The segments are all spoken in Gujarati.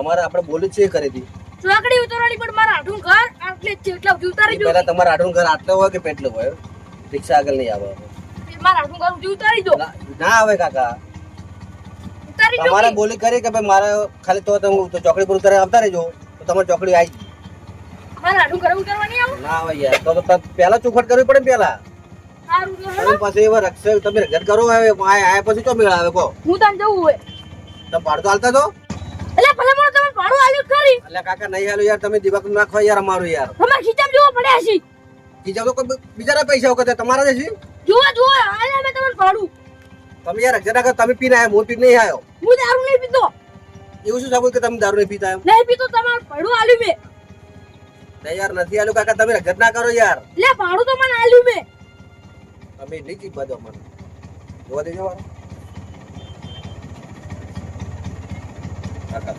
તમારે આપણે બોલી છે હતી ચોકડી ઉતારવાની પણ મારા આઠું ઘર આટલે જ છે એટલે ઉતારી દો. પહેલા તમારા આઠું ઘર આટલે હોય કે પેટલે હોય? રિક્ષા આગળ નહીં આવે. મારા આઠું ઘર સુધી ઉતારી દો. ના આવે કાકા. તમારે બોલી કરી કે ભાઈ મારે ખાલી તો તમે તો ચોકડી પર ઉતારે આવતા રહેજો તો તમારી ચોકડી આવી મારા આઠું ઘર ઉતારવાની આવું? ના આવે યાર તો તો પહેલા ચોખટ કરવી પડે પહેલા. તમે એવા તમે રક્ષા કરો હવે આ આ પછી તો મેળ આવે કો હું તાન જવું હોય. તમે પાડતો હાલતા તો? એટલે ભલે આલ્યું જ ખરી એટલે કાકા નહીં હાલું યાર તમે દિવાક નાખો યાર અમારું યાર. અમાર ખીચામ જોવા પડ્યા છે ખીચામ તો કોઈ બીજાના પૈસા વખતે તમારા જ છે જુઓ જુઓ હાલે મેં તમને ભાડું. તમે યાર રક્ષા કર કરો તમે પીને આયા હું પી નહીં આવ્યો હું દારૂ નહીં પીતો. એવું શું સાબુત કે તમે દારૂ નહીં પીતા એમ? નહીં પીતો તમારે ભાડું આલ્યું મે. નહીં યાર નથી આલું કાકા તમે રગત ના કરો યાર. લે ભાડું તો મને આલ્યું મેં. તમે નહીં ચીપા બધો મને. જોવા દેજો કાકા.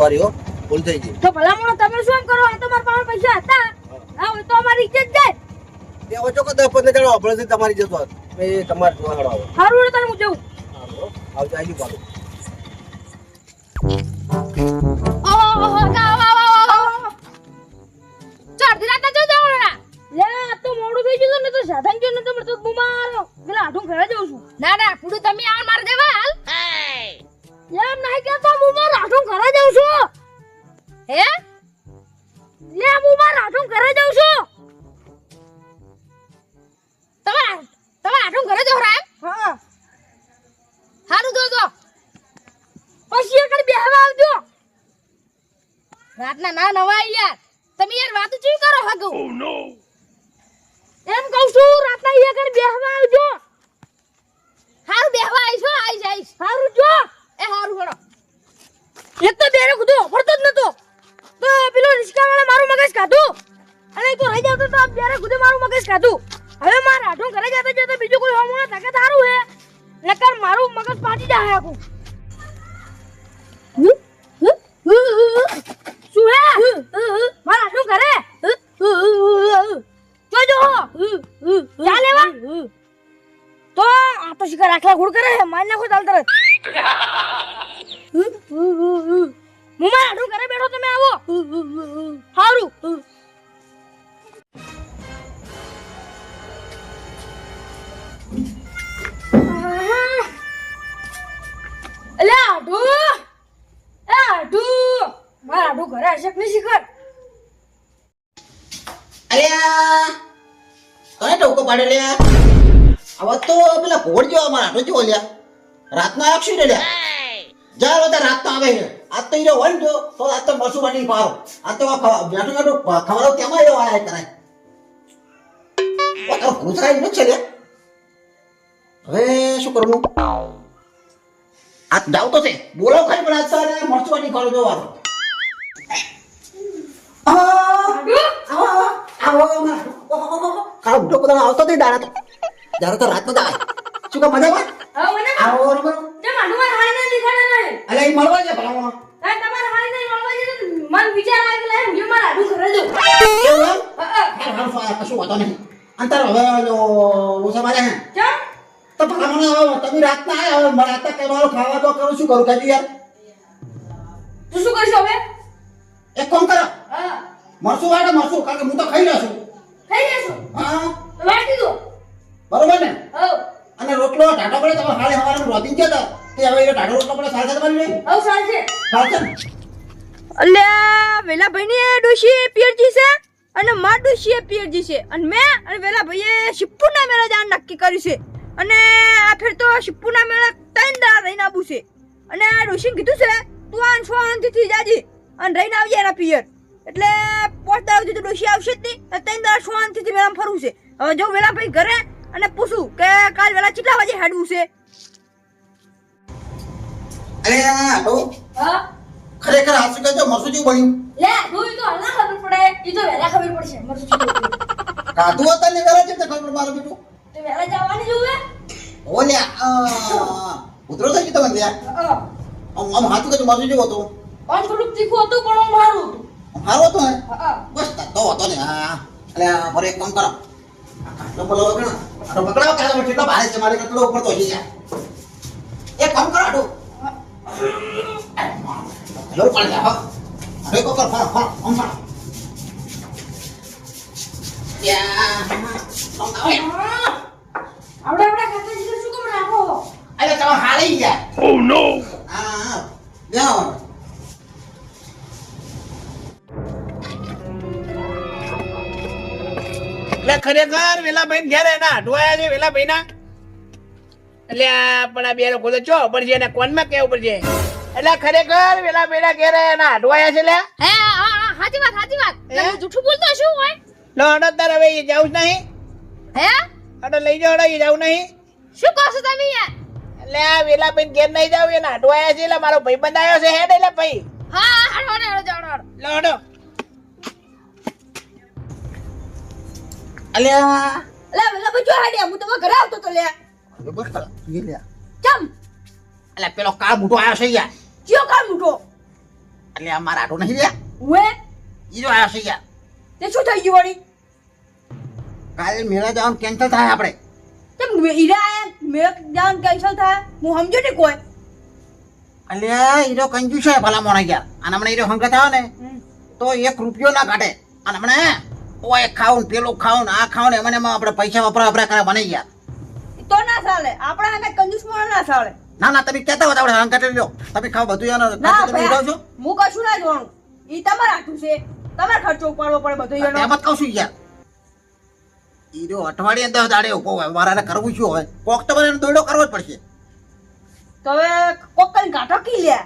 સોરી હો ભૂલ થઈ ગઈ. તો ભલામણો તમે શું એમ કરો? આ તમારા પાસે પૈસા હતા. હા. હોય તો અમારી ઇજ્જત જાય. તે ઓછો કે દસ પંદર જણા ઓપરેશન તમારી જતો. એ તમારે જોવા આવો. સારું એટલે હું જઉં. આવજો આવી પાડો લે આ તો મોડું થઈ ગયું ને તો સાધન ગયો ને તો બુમારો પેલા આઠું ઘરે જઉં છું. ના ના પૂરું તમે આ કાઢું હવે મારા હાથું ઘરે જતો તો બીજું કોઈ હોમ તાકે તારું હે. નકર મારું મગજ પાટી જાય આખું. એટલે આઢું એ આઢું આઢું ઘરે હશે પાડે લે હવે તો પેલા ઘોડ જેવો અમારા હાથો જેવો લ્યા રાતનો આવ્યો છું ને લ્યા જા બધા રાતનો આવે છે. તો ઈરો હોય ને જો તો આજ તો મસું બની પારો તો આ ખ- બેઠું બેઠું ખવડાવ તેમાં એવો આયા કરાય ઈનો જ છે લ્યા હવે શું કરવું? આ જાવ તો છે. બોલો ખરી પણ આજ તો મરચવાની કરો જો વાત કાળો ઉઠો પોતાનો આવતો નહીં દાડા તો. જ્યારે તો રાતનો આવે શું કામ મજામાં? આવો બરોબર અલે મળવા છે મન વિચાર આવે હું મારા ઘરે કશું વાતો નહીં. અંતર હવે ઓછા મારે હે. ચમ? તો હવે તમે રાતના આવ્યા હવે મારે રાતના કઈ મારો ખાવા તો કરું શું કરું? કાજી યાર તું શું કરશો હવે? એક કામ કરો. હા. મરસું વાળે મરસું કારણ કે હું તો ખાઈ રહ્યો છું થઈ જશો હા. તો વાટી દો. બરોબર ને? હા અને રોટલો ટાટો પડે તમે હાલે હવારે રોધી ગયા હતા તે હવે એ ટાટો રોટલો પડે સાથે તમારી નહીં હા સાંજે છે ને? અલ્યા વેલા ભાઈની ડોશી પીએચજી છે અને માર ડોશી છે. અને મેં અને વેલા ભાઈએ ના મેળા જાન નક્કી કર્યું છે. અને આ ફેર તો શિપુના મેળા ત્રણ દાડા રહીને આવવું છે. અને આ ડોશીને કીધું છે તું આન શાંતિથી જાજી અને રહીને આવજે એના પિયર. એટલે પોત દાડા સુધી તો ઋષિ આવશે જ નહીં ત્રણ દાડા થી મેળામાં ફરવું છે. હવે જો વેલા ભાઈ ઘરે અને પૂછું કે કાલ વેલા કેટલા વાગે હેડવું છે? અરે આ તો હા. ખરેખર હાસુ કહેજો મરસું મરસુજી બન્યું. લે જોઈ તો હલા ખબર પડે. ઈ તો વેલા ખબર પડશે મરસુજી કાતું હતા ને વેલા છે ખબર મારું બેટું. તો વેલા જવાની જોવે ઓલ્યા ઉતરો થઈ ગયો હા. આમ આમ હાથું કહેજો મરસું જેવું હતું? પણ થોડુંક તીખું હતું પણ હું મારું હતું આમ સારું હતું હા બસ તો હતો ને હા એટલે ફરી એક કામ કરો. આ કાટલો પેલો. વગર આટલો પકડાવો કાઢો કેટલો ભારે છે મારે કેટલો ઉપર તો જાય એક કામ કરો આટલું લોહી પાડી દે, અઢવાયા છે વેલાભાઈ ના એટલે આ પણ આ બે લોકો તો ચો પડશે ને કોનમાં કેવું પડશે એટલે ખરેખર વેલા ના ઘેર એના અઢવાયા છે લે? હે સાચી વાત સાચી વાત. તમે જૂઠું બોલતો શું હોય લો અડો તાર હવે એ જાવું જ નહીં. હે? અડો લઈ જાઓ અડો એ જવું નહીં. શું કહો છો તમે યાર એટલે આ વેલાભાઈ ઘેર નહીં જાવ એના અઢવાયા છે એટલે મારો ભાઈ બંધ આવ્યો છે હેડ એટલે ભાઈ. હા અડો અડો હડો. લો અડો. અલ્યા. લે હું ઘરે આવતો તો લે. હવે બસ કર, લે. ચમ. અલ્યા પેલો કાળ મોટો આયો છે યાર કયો કામ મૂઠો એટલે આ મારા આટો નહીં લે વે ઈ જો આવ્યો છે યાર તે શું થઈ ગયું વળી? કાલે મેળા જવાનું કેન્સલ થાય આપણે. કેમ ઈરા આયા મેં જાન કેન્સલ થાય? હું સમજો ને કોઈ? અલ્યા ઈરો કંજુ છે ભલા મોણા યાર અને હમણાં ઈરો હંગત આવે ને તો એક રૂપિયો ના કાઢે. અને હમણાં ઓય ને પેલું ખાવું આ ને એમાં એમાં આપણે પૈસા વપરા વપરા કરે બની ગયા. તો ના ચાલે. આપણે આગળ કંજૂસ પણ ના ચાલે. ના ના તમે કહેતા હોય આપણે આપણે કાઢી લ્યો. તમે ખાવ બધું યાર ના તમે ઉડાવશો છો હું કશું ના જોણું. ઈ તમારે આટું છે. તમારે ખર્ચો ઉપાડવો પડે બધું એનો. એમ જ કહું છું યાર. ઈરો અઠવાડિયે દસ દાડે ઊભો હોય. મારાને કરવું શું હોય? કોક તો મને દોડો કરવો જ પડશે. તો હવે કોક કરીને ગાંઠો કી લે.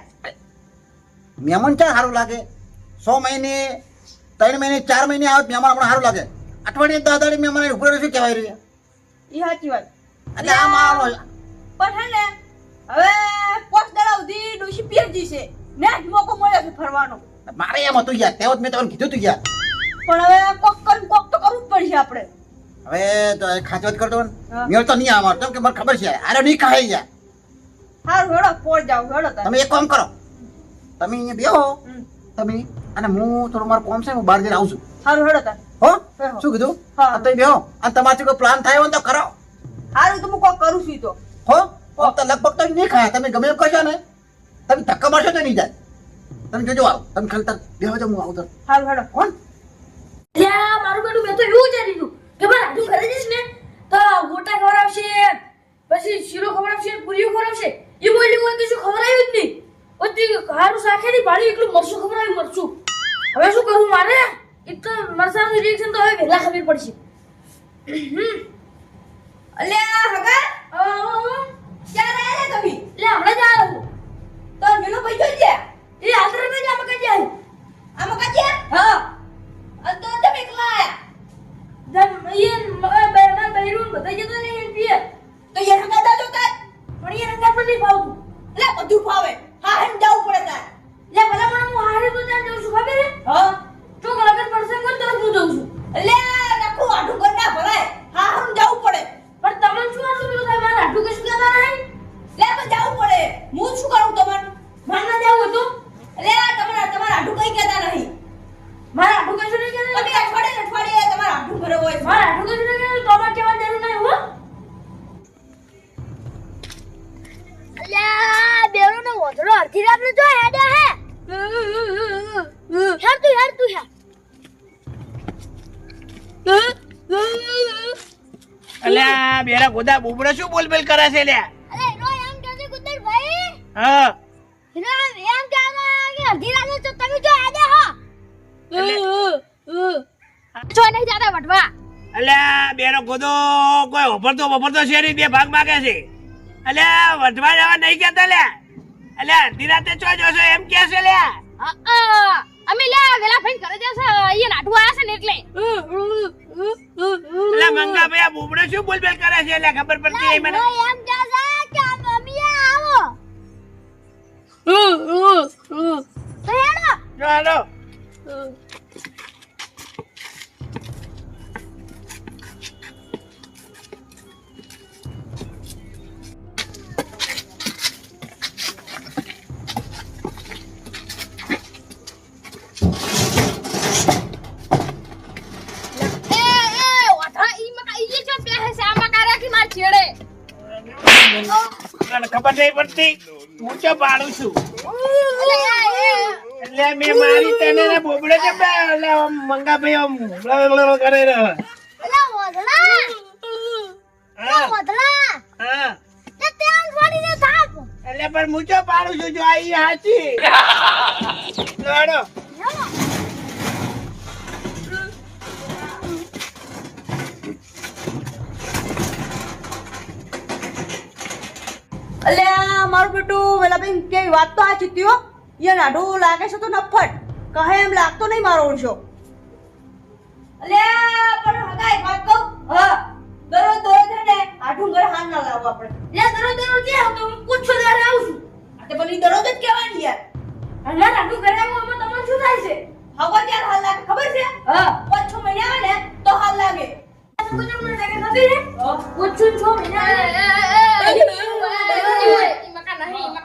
મેમન ચા સારું લાગે? સો મહિને ત્રણ મહિને ચાર મહિને આવે મહેમાન આપણે સારું લાગે. અઠવાડિયે દસ દાડે મહેમાન ઊભો શું કહેવાય રહી એ સાચી વાત. એટલે આ મારો પણ હે ને હવે પોસ્ટ દાડા સુધી ડોશી પીએચડી છે. ને જ મોકો મળ્યો છે ફરવાનો. મારે એમ હતું યાર તેવો જ મેં તમને કીધું તું યાર. પણ હવે કોક કરું કોક તો કરવું જ પડશે આપણે. હવે તો એ જ કરતો ને. મેળ તો નહીં આવે કેમ કે મને ખબર છે અરે નહીં કહે યાર. હારું હેડો પોર જાવ હેડો તમે એક કામ કરો. તમે અહીંયા બેહો. તમે અને હું થોડું મારું કોમ છે હું બહાર જઈને આવું છું. સારું હેડો તાર. હો? શું કીધું? હા. તો બેહો. અને તમારે કોઈ પ્લાન થાય હોય તો કરો. સારું તો હું કોક કરું છું તો. હો? આમ તો લગભગ તો નહીં ખાય. તમે ગમે એમ કહેશો ને. તમે ધક્કા મારશો તો નહીં જાય. તમે જોજો આવો. તમે ખાલી તાર બેહો જો હું આવું તો સારું હેડો. કોણ મારું બેટું મેં તો એવું વિચારી લીધું કે ભાઈ આટલું ઘરે જઈશ ને તો ગોટા ખવડાવશે પછી શીરો ખવડાવશે પૂરીઓ ખવડાવશે. એ બોલ્યું હોય કે શું ખવડાવ્યું જ નહીં. પછી હારું સાખેની ભાડી એકલું મરચું ખવડાવ્યું મરચું. હવે શું કરું મારે? એક તો મરસાનું રિએક્શન તો હવે વહેલા ખબર પડશે. અલ્યા હગા અ, ક્યારે આયા તમે એટલે હમણાં જ આવ્યો તો મેલો પૈસો ગયા એ આદર મેં જ આમાં કઈ આવ્યું આમાં કાજ્યા હા અને તો તમે એકલા આયા જમ એ મારા બૈરું બધા જતા ને એમ પીએ તો એ હગા દાદો તાર પણ એ રંગા પણ નહીં ફાવતું એટલે બધું ફાવે હા હેમ જવું પડે તાર એટલે ભલા મને હું હારે તો ત્યાં જઉં છું ખબર હે હા ચોક લગન પડશે કોઈ તરત હું જઉં છું એટલે નખું આઠું કરી ના ભરાય હા હમ જવું પડે પણ તમને શું આટલું બધું થાય મારે આટલું કશું કહેતા નહીં લે પણ જવું પડે હું શું કરું તમારું મારે ના જવું હતું એટલે આ તમારા તમારા આઠું કઈ કહેતા નહીં મારે આટલું કશું નહીં કહેતા તમે અઠવાડિયે ને અઠવાડિયે તમારા આઠું ઘરે હોય છે. મારે આટલું કશું નહીં કહેતા તો અમારે કહેવાની જરૂર નહીં હો અલ્યા બેરો નો વોધડો અડધી રાત નો જો હેડ્યા હે હેડ તું હેડ તું હેડ અલ્યા બેરા ગોદા બુબડા શું બોલબેલ કરે છે અરે ભાઈ. હા. એનો એમ કહે કે અડધી રાત નો તમે જો હેડ્યા હો. છો નહીં જાતા વટવા અલ્યા બેનો ગોદો કોઈ વપરતો વપરતો શેરી બે ભાગ માગે છે. અલ્યા વટવા જવા નહીં કેતા લે અલ્યા અડધી રાતે ચો જોશો એમ કે છે લ્યા. અમે લે વેલા ફઈન કરે જશે અહીંયા નાઠું આયા છે ને એટલે. અલ્યા મંગા ભાઈ આ બુબડો શું બોલબેલ કરે છે લ્યા ખબર પડતી નહીં મને. એમ છે કે મમ્મી આવો. તો હેડો. જો નહીં પડતી ઊંચો પાડું છું? એટલે મેં મારી તને ને બોબડે એટલે આમ મંગાભાઈ આમ કરે રહ્યો એટલે પણ મૂચો પાડું છું? જો આ લડો. અલ્યા મારું બેટું વેલા બેન કેવી વાત તો આ ચીત્યો યાર નાડું લાગે છે તો નફટ. કહે એમ લાગતો નહીં મારો ઓળશો અલ્યા પણ હગા વાત કહું. હા દરરોજ દરરોજ છે ને આઠું ઘરે હાથ ના લાવો આપણે. લે દરો દરો જે આવ? તો હું કુછ આવું છું. આ તો પેલી દરરોજ જ કહેવાની યાર. અને રાડુ ઘરે આવું એમાં તમને શું થાય છે? હવે ક્યારે હાલ લાગે ખબર છે? હા. પાંચ છ મહિના આવે ને તો હાલ લાગે. કુછ મને. લાગે ખબર છો મહિના એટલે તે મંચો તો કરજે મંચો જે- મંચો જે કઈ હગા છે. હગા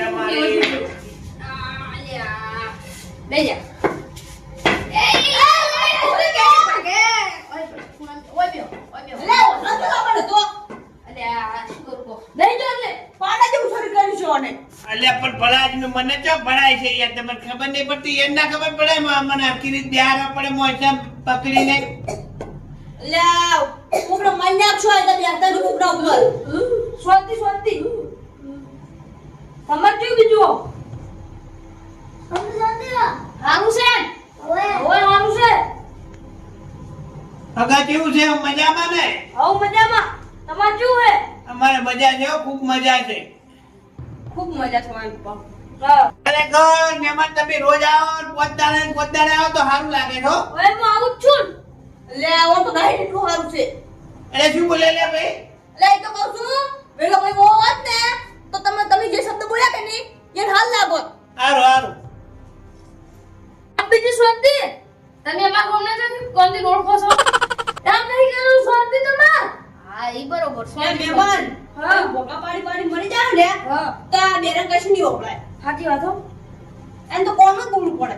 તો તો નહીં જો અલ્યા, પણ ભલાજનું મને ચો ભણાય છે યાર? તમને ખબર નહીં પડતી? એને ના ખબર પડે મને આખી રીત બિહાર પડે મોસમ પકડીને? લે ઉપરો મારી નાખશો, આ તમે આતા જ ઉપરા ઉપર. શાંતિ શાંતિ સમજ કેવું બીજું હારું છે? ઓય ઓય છે? હગા કેવું છે મજામાં ને? આવું મજામાં. તમાર કેવું હે અમારે મજા છે ખૂબ મજા છે. ખૂબ મજા થવાની પણ હા. ખરેખર મહેમાન તમે રોજ આવો ને પોતદાડે આવો તો સારું લાગે છો હવે હું આવું છું લે આવો તો નહીં એટલું સારું છે. એટલે શું બોલે લે ભાઈ? લે તો કહું છું હોત ને તો તમે તમે જે બોલ્યા કે નહીં? એને હાલ લાગો સારું આ બીજી શાંતિ? તમે એમાં કોને નથી કોનથી ઓળખો છો? એમ નહીં કરું શાંતિ તમાર? હા ઈ બરોબર એ મહેમાન હા. ભોગા પાડી પાડી મરી જાય ને હા. તો આ બેરંગ કશું નહીં વપરાય સાચી વાત હો. એને તો કોણ જ બોલવું પડે?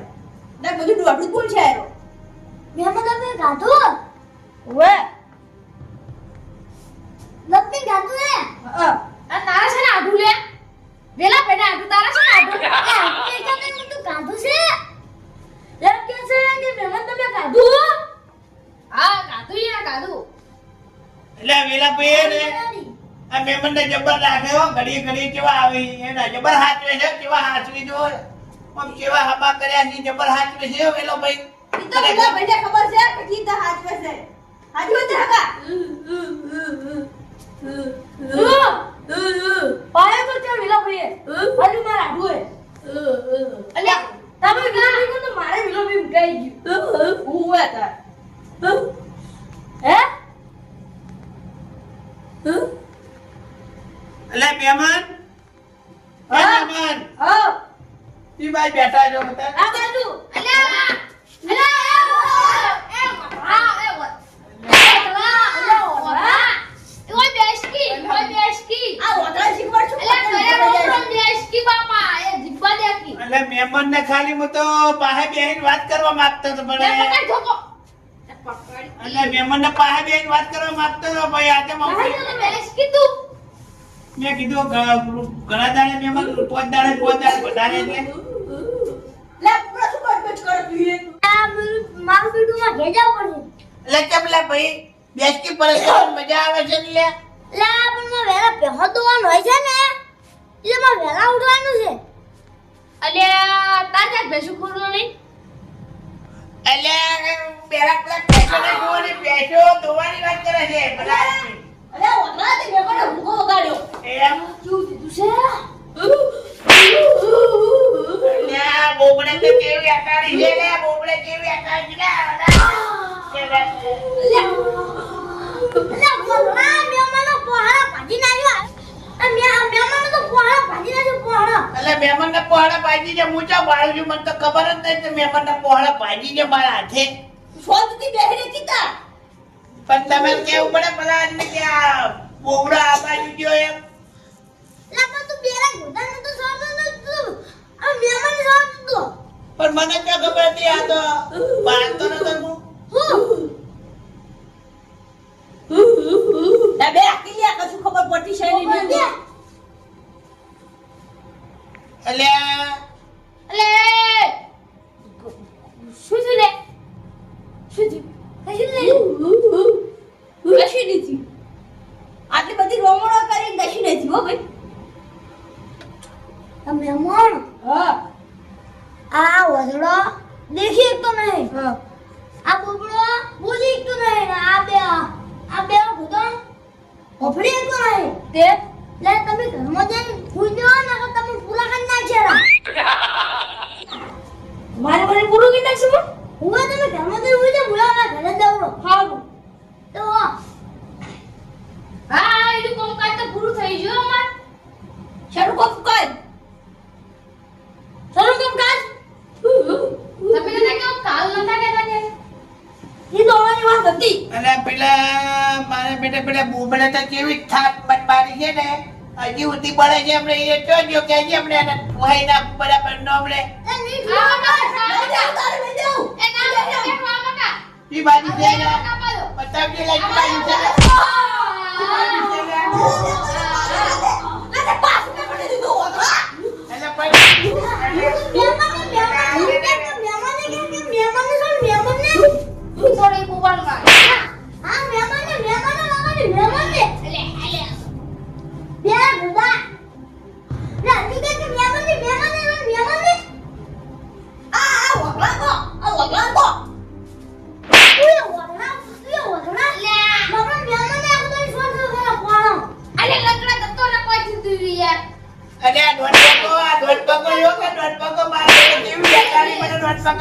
ને બધું જ બોલ છે આયો મેં તમે ગાધું વે લપની ગાધું હે? હા. આ તારા છે ને આઢું લે. વેલા પેડા આટુ તારા છે આટુ કે કે તો તું ગાધું છે? એમ કે છે કે મહેમાન તમે કાધું હા કાધું યા કાધું એટલે વેલા પે ને આ મહેમાન ને જબર હો ઘડી ઘડી કેવા આવે એના જબર હાચવે છે કેવા હાચવી જો આમ કેવા હબા કર્યા ની જબર હાચવે છે વેલો ભાઈ. ઈ તો વેલા ભાઈને ખબર છે કે કીધા હાચવે છે. હાચવે છે હકા પાયો તો ત્યાં વેલા ભાઈએ હજુ મારા આઢું હે અલ્યા તમે વેલા કો તો મારે વિલો ભાઈ મુકાઈ ગયું હું? તા હે એટલે મહેમાન. હા. હા ઈ બાઈ બેઠા જો બધા. આ બાજુ. અલ્યા અલ્યા એ હા એ વો ઓય બેસકી ઓય બેસકી આ રોટલા શીખવાડ છું અલ્યા ઘરે રોટલો બેસકી બાપા એ જીબ્બા દેકી એટલે મહેમાન ને ખાલી હું તો પાસે બેહીને વાત કરવા માંગતો હતો પણ પકડ એટલે મહેમાન ને પાસે બેહીને વાત કરવા માંગતો હતો ભાઈ આજે મમ્મી તો મેં કીધું ઘણા દાડે મહેમાન પોત દાડે પોત દાડે વધારે એટલે કેમ લે ભાઈ? બેસકી પડે મજા આવે છે ને લે? લે પણ માં વેલા પહેો હોય છે ને. એટલે માં વેલા છે. અલ્યા તાજા ભેસું ખોરું નહીં? એટલે પેલા પેલા પેસો ને જોવાની પેસો ધોવાની વાત કરે છે બધા. અલે મેં તે મેકોને ભૂખો વગાડ્યો. એમ? શું દીધું છે? બોબડે તો કેવી અટાડી છે ને બોબડે કેવી અટાડી છે પહાડા અલ્યા ભગવાન મે મહેમાનને પહોળા ભાજી છે હું ચા બાળું મને તો ખબર જ નહીં કે મહેમાનને પહોળા ભાજી છે મારા હાથે. શોધતી બેહીને કીધા? પણ તમે કેવું પડે પેલા આદમી કે આ બોગડા આ બાજુ ગયો એમ? લા પણ તું બેરા ગોદાને તો સોરતો નતો આ મહેમાન સોરતો પણ મને ક્યાં ખબર હતી આ તો બાળતો નતો હું? એ બે અકેલી કશું ખબર પડતી છે નહીં હું અલ્યા અલે શું થયું લે શું થયું કશું નહીં કશી નથી આટલી બધી રોમણો કરી કશી નથી હો ભાઈ આ મહેમાન હા આ વજડો દેખી એકતો નહીં હા આ બોબડો બોલી એકતો નહીં ને આ બે આ બે ભૂતો હોફડી એકતો નહીં તે લે તમે ઘરમાં જઈને ભૂઈ જવા ને તો તમે પૂરા કરી નાખ્યા મારે મને પૂરું કીધા છે હું હું તમે ઘરમાં જઈને ભૂઈ જાઓ ભૂલા ઘરે જાવ હારું તો હા એનું કામકાજ તો પૂરું થઈ ગયું અમાર શરૂ કોમ કર શરૂ કોમ કર તમે કહેતા કે કાલ નતા કહેતા કે એ તો અમારી વાત હતી અને પેલા પેલા બોબડા તો કેવી થાપ મત મારી છે ને? હજી ઉતી પડે છે આપણે એ તો જો કે હજી આપણે એને બરાબર ન એ ના ઈ બાજુ છે બતાવજે લાઈટ બાજુ છે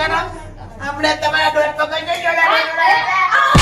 દોઢ આપણે તમારા દોઢ પગો જોઈ